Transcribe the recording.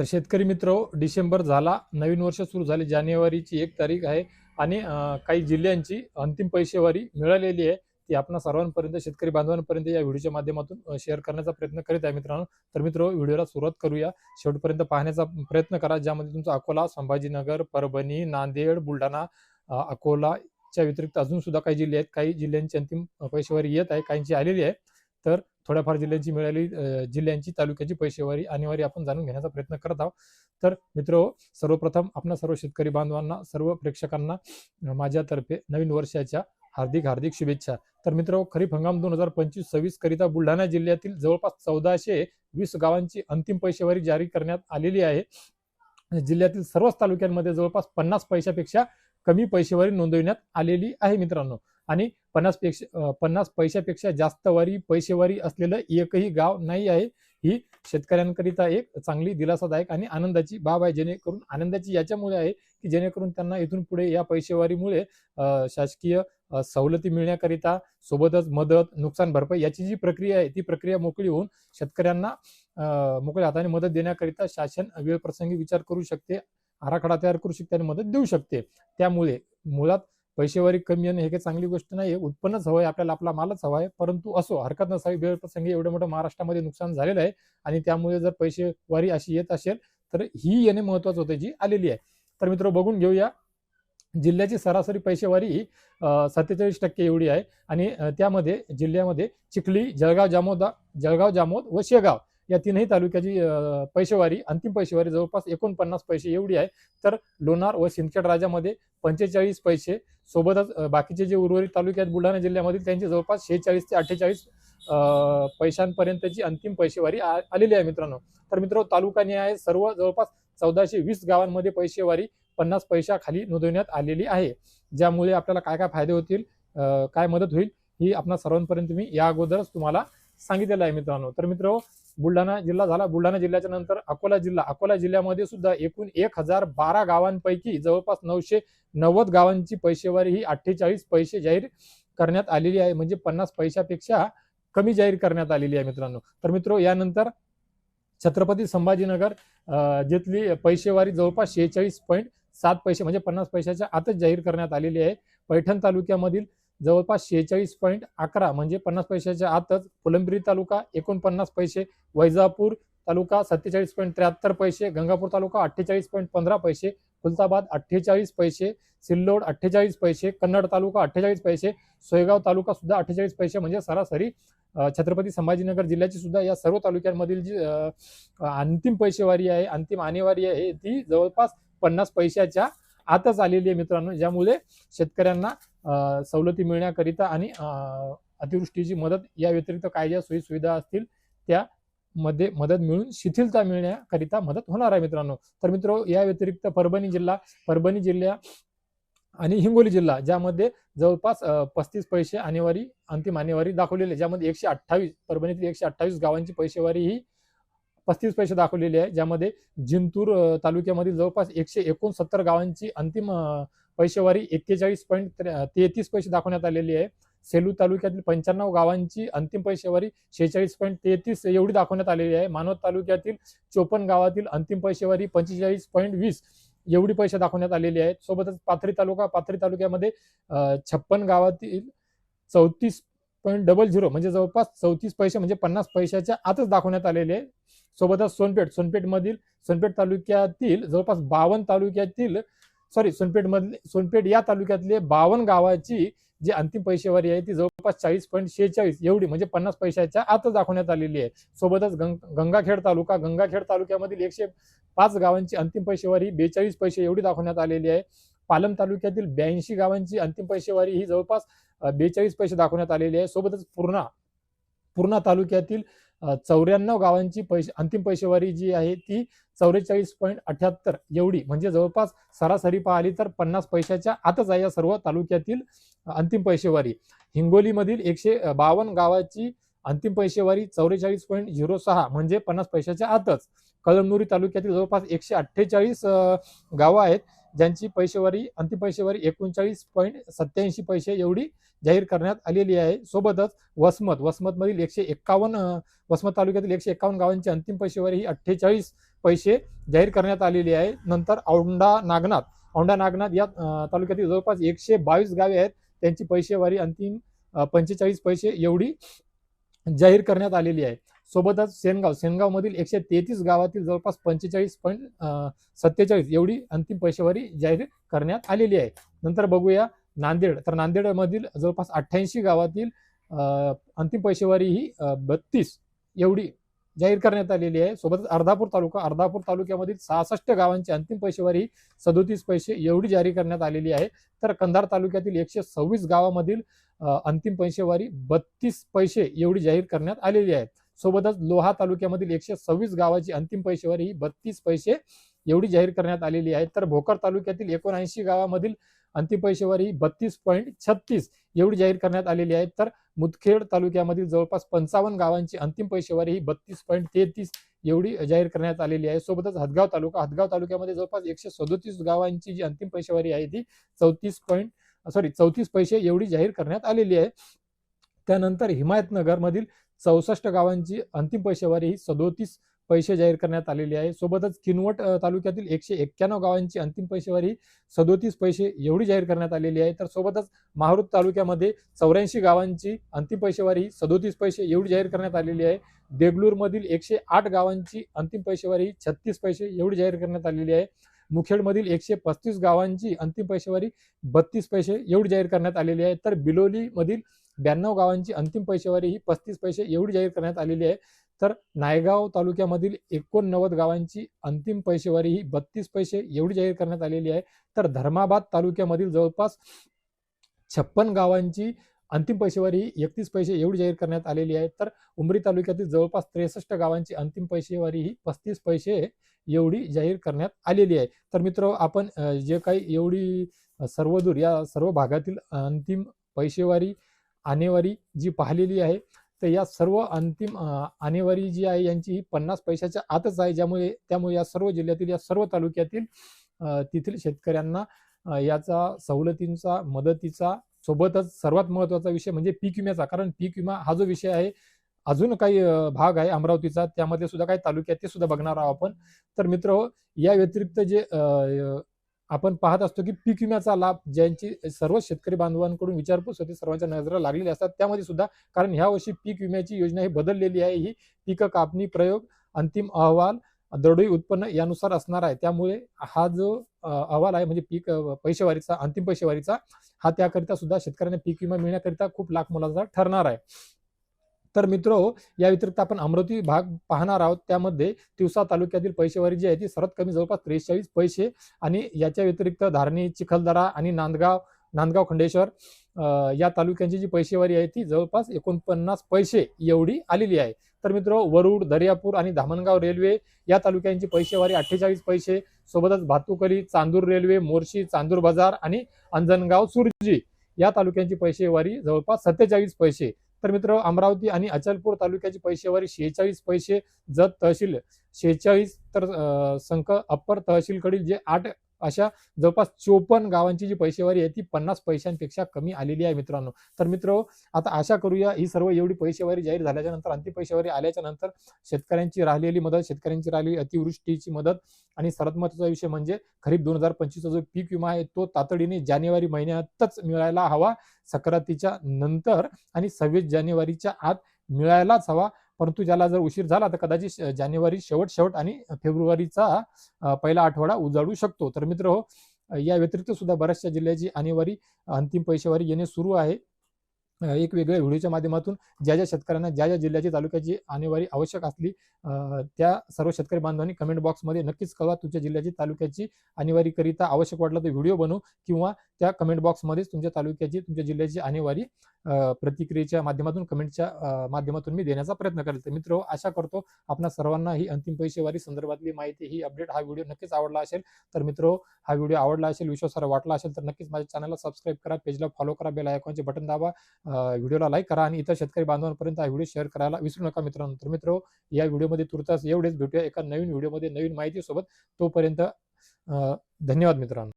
तर शेतकरी मित्र डिसेंबर झाला. नवीन वर्ष सुरू झाले. जानेवारीची एक तारीख आहे आणि काही जिल्ह्यांची अंतिम पैसेवारी मिळालेली आहे. ती आपण सर्वांपर्यंत शेतकरी बांधवांपर्यंत या व्हिडिओच्या माध्यमातून शेअर करण्याचा प्रयत्न करीत आहे मित्रांनो. तर मित्र व्हिडिओला सुरुवात करूया. शेवटपर्यंत पाहण्याचा प्रयत्न करा. ज्यामध्ये तुमचा अकोला संभाजीनगर परभणी नांदेड बुलढाणा अकोलाच्या व्यतिरिक्त अजून सुद्धा काही जिल्हे आहेत. काही जिल्ह्यांची अंतिम पैसेवारी येत आहे. काहींची आलेली आहे. तर थोड्याफार जिल्ह्यांची मिळाली जिल्ह्यांची तालुक्याची पैसेवारी अनिवार्य आपण जाणून घेण्याचा प्रयत्न करत आहोत. तर मित्र सर्वप्रथम आपण सर्व शेतकरी बांधवांना सर्व प्रेक्षकांना माझ्यातर्फे नवीन वर्षाच्या हार्दिक हार्दिक शुभेच्छा. तर मित्र खरीप हंगाम दोन हजार पंचवीस सव्वीस करिता बुलढाणा जिल्ह्यातील जवळपास चौदाशे वीस गावांची अंतिम पैसेवारी जारी करण्यात आलेली आहे. जिल्ह्यातील सर्वच तालुक्यांमध्ये जवळपास पन्नास पैशापेक्षा कमी पैसेवारी नोंदविण्यात आलेली आहे मित्रांनो. आणि पन्नासपेक्षा पन्नास पैशापेक्षा जास्त वारी पैसेवारी असलेलं एकही गाव नाही आहे. ही शेतकऱ्यांकरिता एक चांगली दिलासादायक आणि आनंदाची बाब आहे. जेणेकरून आनंदाची याच्यामुळे आहे की जेणेकरून त्यांना इथून पुढे या पैसेवारीमुळे शासकीय सवलती मिळण्याकरिता सोबतच मदत नुकसान भरपाई याची जी प्रक्रिया आहे ती प्रक्रिया मोकळी होऊन शेतकऱ्यांना मोकळ्या हाताने मदत देण्याकरिता शासन वेळ प्रसंगी विचार करू शकते आराखडा तयार करू शकते आणि मदत देऊ शकते. त्यामुळे मुळात पैसेवारी कमी येणं हे काही चांगली गोष्ट नाही आहे उत्पन्नच हवं आहे आपल्याला आपला मालच हवा आहे परंतु असो हरकत नसावी वेळ प्रसंगी एवढं मोठं महाराष्ट्रामध्ये नुकसान झालेलं आहे आणि त्यामुळे जर पैसेवारी अशी येत असेल तर ही येणे महत्वाचं होतं जी आलेली आहे. तर मित्र बघून घेऊया. जिल्ह्याची सरासरी पैसेवारी ही सत्तेचाळीस टक्के एवढी आहे. आणि त्यामध्ये जिल्ह्यामध्ये चिखली जळगाव जामोदा जळगाव जामोद व शेगाव या तीनही तालुक्याची पैशेवारी पैसेवारी अंतिम पैसेवारी जवळपास एकोणपन्नास पैसे एवढी आहे. तर लोणार व सिंदखेड राजामध्ये पंचेचाळीस पैसे सोबतच बाकीचे जे उर्वरित तालुक्यात बुलढाणा जिल्ह्यामधील त्यांचे जवळपास शेहेचाळीस ते अठ्ठेचाळीस पैशांपर्यंतची अंतिम पैसेवारी आ- आलेली आहे मित्रांनो. तर मित्र तालुका आहे सर्व जवळपास चौदाशे वीस गावांमध्ये पैसेवारी पन्नास पैशाखाली नोंदवण्यात आलेली आहे. ज्यामुळे आपल्याला काय काय फायदे होतील काय मदत होईल ही आपणा सर्वांपर्यंत मी या अगोदरच तुम्हाला सांगितलेलं आहे मित्रांनो. तर मित्र बुलढाणा जिल्हा झाला. बुलढाणा जिल्ह्याच्या नंतर अकोला जिल्हा. अकोला जिल्ह्यामध्ये सुद्धा एकूण एक हजार बारा गावांपैकी जवळपास नऊशे नव्वद गावांची पैसेवारी ही अठ्ठेचाळीस पैसे जाहीर करण्यात आलेली आहे. म्हणजे पन्नास पैशापेक्षा कमी जाहीर करण्यात आलेली आहे मित्रांनो. तर मित्र यानंतर छत्रपती संभाजीनगर जिथली पैसेवारी जवळपास शेहेचाळीस पॉईंट सात पैसे म्हणजे पन्नास पैशाच्या आतच जाहीर करण्यात आलेली आहे. पैठण तालुक्यामधील जवळपास शेहेचाळीस पॉईंट अकरा म्हणजे पन्नास पैशाच्या आतच फुलंब्री तालुका एकोणपन्नास पैसे वैजापूर तालुका सत्तेचाळीस पॉईंट त्र्याहत्तर पैसे गंगापूर तालुका अठ्ठेचाळीस पॉईंट पंधरा पैसे खुलताबाद अठ्ठेचाळीस पैसे सिल्लोड अठ्ठेचाळीस पैसे कन्नड तालुका अठ्ठेचाळीस पैसे सोयगाव तालुका सुद्धा अठ्ठेचाळीस पैसे म्हणजे सरासरी छत्रपती संभाजीनगर जिल्ह्याची सुद्धा या सर्व तालुक्यांमधील जी अंतिम पैसेवारी आहे अंतिम आणेवारी आहे ती जवळपास पन्नास पैशाच्या आताच आलेली आहे मित्रांनो ज्यामुळे शेतकऱ्यांना सवलती मिळण्याकरिता आणि अतिवृष्टीची मदत या व्यतिरिक्त काय ज्या सोयी सुविधा असतील त्या मध्ये मदत मिळून शिथिलता मिळण्याकरिता मदत होणार आहे मित्रांनो. तर मित्र या व्यतिरिक्त परभणी जिल्हा परभणी जिल्ह्या आणि हिंगोली जिल्हा ज्यामध्ये जवळपास पस्तीस पैसे आणेवारी अंतिम आणेवारी दाखवलेली आहे. ज्यामध्ये एकशे अठ्ठावीस परभणीतील एकशे अठ्ठावीस गावांची पैसेवारी ही पस्तीस पैसे दाखवलेली आहे ज्यामध्ये जिंतूर तालुक्यामधील जवळपास एकशे एकोणसत्तर गावांची अंतिम पैशेवारी पैसेवारी एक्केचाळीस पॉईंट तेहतीस पैसे दाखवण्यात आलेली आहे. सेलू तालुक्यातील पंच्याण्णव गावांची अंतिम पैसेवारी शेहेचाळीस पॉईंट तेहतीस एवढी दाखवण्यात आलेली आहे. मानवत तालुक्यातील चोपन्न गावातील अंतिम पैसेवारी पंचेचाळीस पॉईंट वीस एवढी पैसे दाखवण्यात आलेली आहेत सोबतच पाथरी तालुका पाथरी तालुक्यामध्ये छप्पन गावातील चौतीस पॉईंट डबल झिरो म्हणजे जवळपास चौतीस पैसे म्हणजे पन्नास पैशाच्या आतच दाखवण्यात आलेले आहे. सोबतच सोनपेठ सोनपेठमधील सोनपेठ तालुक्यातील जवळपास बावन्न तालुक्यातील सॉरी सोनपेठमधले सोनपेठ या तालुक्यातले बावन्न गावाची जी अंतिम पैसेवारी आहे ती जवळपास चाळीस पॉईंट शेहेचाळीस एवढी म्हणजे पन्नास पैशाच्या आतच दाखवण्यात आलेली आहे. सोबतच गंग गंगाखेड तालुका गंगाखेड तालुक्यामधील एकशे पाच गावांची अंतिम पैसेवारी बेचाळीस पैसे एवढी दाखवण्यात आलेली आहे. पालम तालुक्यातील ब्याऐंशी गावांची अंतिम पैसेवारी ही जवळपास बेचाळीस पैसे दाखवण्यात आलेली आहे. सोबतच पूर्णा पूर्णा तालुक्यातील चौऱ्याण्णव गावांची पैसे अंतिम पैसेवारी जी आहे ती चौवेचाळीस पॉईंट अठ्याहत्तर एवढी. म्हणजे जवळपास सरासरी पाहिली तर पन्नास पैशाच्या आतच आहे या सर्व तालुक्यातील अंतिम पैसेवारी. हिंगोलीमधील एकशे बावन्न गावाची अंतिम पैसेवारी चौवेचाळीस पॉईंट झिरो सहा म्हणजे पन्नास पैशाच्या आतच. कळमनुरी तालुक्यातील जवळपास एकशे अठ्ठेचाळीस गावं आहेत. ज्यांची पैसेवारी अंतिम पैशेवारी एकोणचाळीस पॉईंट सत्याऐंशी पैसे एवढी जाहीर करण्यात आलेली आहे. सोबतच वसमत वसमतमधील एकशे एक्कावन्न वसमत तालुक्यातील एकशे एक्कावन्न गावांची अंतिम पैसेवारी ही अठ्ठेचाळीस पैसे जाहीर करण्यात आलेली आहे. नंतर औंढा नागनाथ औंढा नागनाथ या तालुक्यातील जवळपास एकशे बावीस गावे आहेत. त्यांची पैसेवारी अंतिम पंचेचाळीस पैसे एवढी जाहीर करण्यात आलेली आहे. सोबतच सेनगाव सेनगावमधील एकशे तेहतीस गावातील जवळपास पंचेचाळीस पॉईंट सत्तेचाळीस एवढी अंतिम पैशेवारी जाहीर करण्यात आलेली आहे. नंतर बघूया नांदेड. तर नांदेडमधील जवळपास अठ्ठ्याऐंशी गावातील अंतिम पैशेवारी ही बत्तीस एवढी जाहीर करण्यात आलेली आहे. सोबतच अर्धापूर तालुका अर्धापूर तालुक्यामधील सहासष्ट गावांची अंतिम पैसेवारी सदोतीस पैसे एवढी जारी करण्यात आलेली आहे. तर कंधार तालुक्यातील एकशे सव्वीस गावामधील अंतिम पैशेवारी बत्तीस पैसे एवढी जाहीर करण्यात आलेली आहे. सोबतच लोहा तालुक्यामधील एकशे सव्वीस गावाची अंतिम पैशेवारी ही बत्तीस पैसे एवढी जाहीर करण्यात आलेली आहे. तर भोकर तालुक्यातील एकोणऐंशी गावामधील अंतिम पैशेवारी ही बत्तीस पॉईंट छत्तीस एवढी जाहीर करण्यात आलेली आहे. तर मुदखेड तालुक्यामधील जवळपास पंचावन्न गावांची अंतिम पैशेवारी ही बत्तीस पॉईंट तेहतीस एवढी जाहीर करण्यात आलेली आहे. सोबतच हदगाव तालुका हदगाव तालुक्यामध्ये जवळपास एकशे सदोतीस गावांची जी अंतिम पैसेवारी आहे ती चौतीस पॉईंट सॉरी चौतीस पैसे एवढी जाहीर करण्यात आलेली आहे. त्यानंतर हिमायतनगरमधील चौसष्ट गावांची अंतिम पैशेवारी ही सदोतीस पैसे जाहीर करण्यात आलेली आहे. सोबतच किनवट तालुक्यातील एकशे एक्क्याण्णव गावांची अंतिम पैसेवारी सदोतीस पैसे एवढी जाहीर करण्यात आलेली आहे. तर सोबतच माहूर तालुक्यामध्ये चौऱ्याऐंशी गावांची अंतिम पैसेवारी ही सदोतीस पैसे एवढी जाहीर करण्यात आलेली आहे. देगलूरमधील एकशे आठ गावांची अंतिम पैसेवारी ही छत्तीस पैसे एवढी जाहीर करण्यात आलेली आहे. मुखेडमधील एकशे पस्तीस गावांची अंतिम पैसेवारी बत्तीस पैसे एवढी जाहीर करण्यात आलेली आहे. तर बिलोलीमधील ब्याण्णव गावांची अंतिम पैसेवारी ही पस्तीस पैसे एवढी जाहीर करण्यात आलेली आहे. तर नायगाव तालुक्यामधील एकोणनव्वद गावांची अंतिम पैसेवारी ही बत्तीस पैसे एवढी जाहीर करण्यात आलेली आहे. तर धर्माबाद तालुक्यामधील जवळपास छप्पन गावांची अंतिम पैसेवारी ही एकतीस पैसे एवढी जाहीर करण्यात आलेली आहे. तर उमरी तालुक्यातील जवळपास त्रेसष्ट गावांची अंतिम पैसेवारी ही पस्तीस पैसे एवढी जाहीर करण्यात आलेली आहे. तर मित्र आपण जे काही एवढी सर्वदूर या सर्व भागातील अंतिम पैसेवारी आणेवारी जी पाहिलेली आहे तर या सर्व अंतिम आणेवारी जी आहे यांची ही पन्नास पैशाच्या आतच आहे ज्यामुळे त्यामुळे या सर्व जिल्ह्यातील या सर्व तालुक्यातील तेथील शेतकऱ्यांना याचा सवलतींचा मदतीचा सोबतच सर्वात महत्त्वाचा विषय म्हणजे पीक विम्याचा. कारण पीक विमा हा जो विषय आहे अजून काही भाग आहे अमरावतीचा. त्यामध्ये सुद्धा काही तालुक्यात ते सुद्धा बघणार आहोत आपण. तर मित्र हो, या व्यतिरिक्त जे आपण पाहत असतो की पीक विम्याचा लाभ ज्यांची सर्व शेतकरी बांधवांकडून विचारपूस होते सर्वांच्या नजरा लागलेली असतात त्यामध्ये सुद्धा कारण ह्या वर्षी पीक विम्याची योजना ही बदललेली आहे ही पीक कापणी प्रयोग अंतिम अहवाल दरडोई उत्पन्न यानुसार असणार आहे. त्यामुळे हा जो अहवाल आहे म्हणजे पीक पैशेवारीचा पैसेवारीचा अंतिम पैसेवारीचा हा त्याकरिता सुद्धा शेतकऱ्यांना पीक विमा मिळण्याकरिता खूप लाख मोलाचा ठरणार आहे. तर मित्र या व्यतिरिक्त आपण अमरावती भाग पाहणार आहोत. त्यामध्ये तिवसा तालुक्यातील पैसेवारी जी आहे ती सर्वात कमी जवळपास त्रेचाळीस पैसे आणि याच्या व्यतिरिक्त धारणी चिखलदरा आणि नांदगाव नांदगाव खंडेश्वर या तालुक्यांची जी पैसेवारी आहे ती जवळपास एकोणपन्नास पैसे एवढी आलेली आहे. तर मित्र वरुड दर्यापूर आणि धामणगाव रेल्वे या तालुक्यांची पैसेवारी अठ्ठेचाळीस पैसे. सोबतच भातुकली चांदूर रेल्वे मोर्शी चांदूर बाजार आणि अंजनगाव सुरजी या तालुक्यांची पैसेवारी जवळपास सत्तेचाळीस पैसे. तर मित्र अमरावती आणि अचलपूर तालुक्याची पैसेवारी शेहेचाळीस पैसे जत तहसील शेहेचाळीस तर अं, संख अप्पर तहसीलकडील जे आठ अशा जवळपास चोपन्न गावांची जी पैसेवारी आहे ती पन्नास पैशांपेक्षा कमी आलेली आहे मित्रांनो. तर मित्र आता आशा करूया ही सर्व एवढी पैसेवारी जाहीर झाल्याच्यानंतर अंतिम पैसेवारी आल्याच्यानंतर शेतकऱ्यांची राहिलेली मदत शेतकऱ्यांची राहिलेली अतिवृष्टीची मदत आणि सर्वात महत्त्वाचा विषय म्हणजे खरीप दोन हजार पंचवीसचा जो पीक विमा आहे तो तातडीने जानेवारी महिन्यातच मिळायला हवा. संक्रांतीच्या नंतर आणि सव्वीस जानेवारीच्या आत मिळायलाच हवा. परंतु ज्याला जर उशीर झाला तर कदाचित जानेवारी शेवट शेवट आणि फेब्रुवारीचा पहिला आठवडा उजाडू शकतो. तर मित्र हो या व्यतिरिक्त सुद्धा बऱ्याचशा जिल्ह्याची आणेवारी अंतिम पैसेवारी येणे सुरू आहे. एक वेगळ्या व्हिडिओच्या माध्यमातून ज्या ज्या शेतकऱ्यांना ज्या ज्या जिल्ह्याची तालुक्याची आणेवारी आवश्यक असली त्या सर्व शेतकरी बांधवांनी कमेंट बॉक्समध्ये नक्कीच कळवा. तुमच्या जिल्ह्याची तालुक्याची आणेवारीकरिता आवश्यक वाटला तर व्हिडिओ बनवू किंवा त्या कमेंट बॉक्समध्येच तुमच्या तालुक्याची तुमच्या जिल्ह्याची आणेवारी प्रतिक्रियेच्या माध्यमातून कमेंटच्या माध्यमातून मी देण्याचा प्रयत्न करेल. तर मित्र आशा करतो आपणा सर्वांना ही अंतिम पैसेवारी संदर्भातली माहिती ही अपडेट हा व्हिडिओ नक्कीच आवडला असेल. तर मित्र हा व्हिडिओ आवडला असेल विश्वासार्ह वाटला असेल तर नक्कीच माझ्या चॅनलला सबस्क्राईब करा पेजला फॉलो करा बेल आयकॉनचे बटन दाबा. व्हिडिओला लाईक करा आणि इतर शेतकरी बांधवांपर्यंत हा व्हिडिओ शेअर करायला विसरू नका मित्रांनो. तर मित्र या व्हिडिओमध्ये तुर्तास एवढेच भेटूया. एका नवीन व्हिडिओमध्ये नवीन माहिती सोबत तोपर्यंत अ, धन्यवाद मित्रांनो.